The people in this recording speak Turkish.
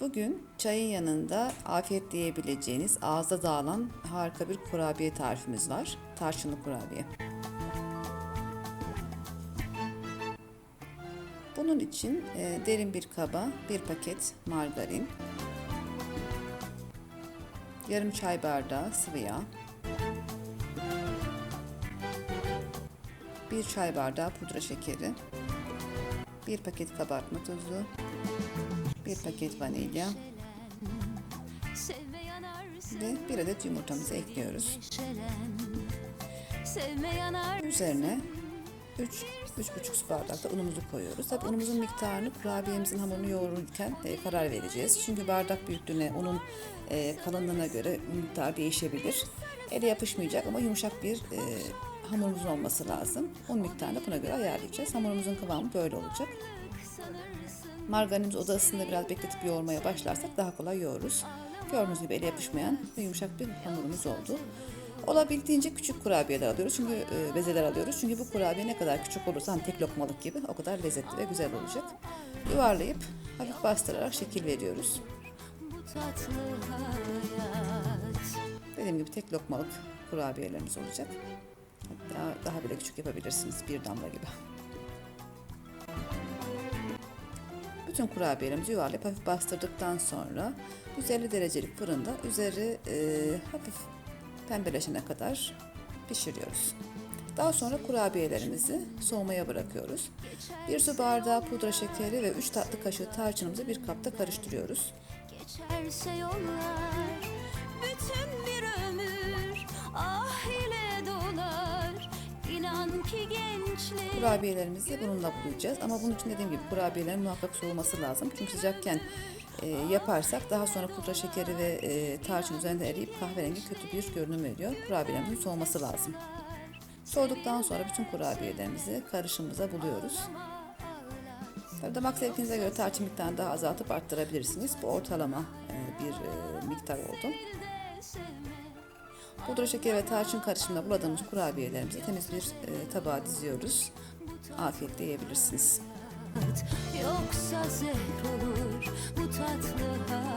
Bugün çayın yanında afiyet diyebileceğiniz ağızda dağılan harika bir kurabiye tarifimiz var. Tarçınlı kurabiye. Bunun için e, derin bir kaba bir paket margarin, yarım çay bardağı sıvı yağ, bir çay bardağı pudra şekeri, bir paket kabartma tozu, bir paket vanilya ve bir adet yumurtamızı ekliyoruz. Üzerine 3 3,5 su bardak da unumuzu koyuyoruz. Tabii unumuzun miktarını kurabiyemizin hamurunu yoğururken e, karar vereceğiz. Çünkü bardak büyüklüğüne, unun e, kalınlığına göre miktar değişebilir. Ele yapışmayacak ama yumuşak bir e, hamurumuzun olması lazım. Un miktarını buna göre ayarlayacağız. Hamurumuzun kıvamı böyle olacak. sanırsın Margarinimizi oda ısısında biraz bekletip yoğurmaya başlarsak daha kolay yoğururuz. Gördüğünüz gibi ele yapışmayan ve yumuşak bir hamurumuz oldu. Olabildiğince küçük kurabiyeler alıyoruz çünkü e, bezeler alıyoruz. Çünkü bu kurabiye ne kadar küçük olursa hani tek lokmalık gibi o kadar lezzetli ve güzel olacak. Yuvarlayıp hafif bastırarak şekil veriyoruz. Dediğim gibi tek lokmalık kurabiyelerimiz olacak. Hatta daha bile küçük yapabilirsiniz bir damla gibi. Bütün kurabiyelerimizi yuvarlayıp hafif bastırdıktan sonra 150 derecelik fırında üzeri e, hafif pembeleşene kadar pişiriyoruz. Daha sonra kurabiyelerimizi soğumaya bırakıyoruz. Bir su bardağı pudra şekeri ve 3 tatlı kaşığı tarçınımızı bir kapta karıştırıyoruz. Geçerse yollar bütün Kurabiyelerimizi bununla bulayacağız. Ama bunun için dediğim gibi kurabiyelerin muhakkak soğuması lazım. Çünkü sıcakken e, yaparsak daha sonra pudra şekeri ve e, tarçın üzerinde eriyip kahverengi kötü bir görünüm veriyor. Kurabiyelerimizin soğuması lazım. Soğuduktan sonra bütün kurabiyelerimizi karışımımıza buluyoruz. Tabii damak zevkinize göre tarçın miktarını daha azaltıp arttırabilirsiniz. Bu ortalama e, bir e, miktar oldu. Pudra şekeri ve tarçın karışımına buladığımız kurabiyelerimizi temiz bir e, tabağa diziyoruz. Afiyetle yiyebilirsiniz. Yoksa zehir olur bu tatlı hayat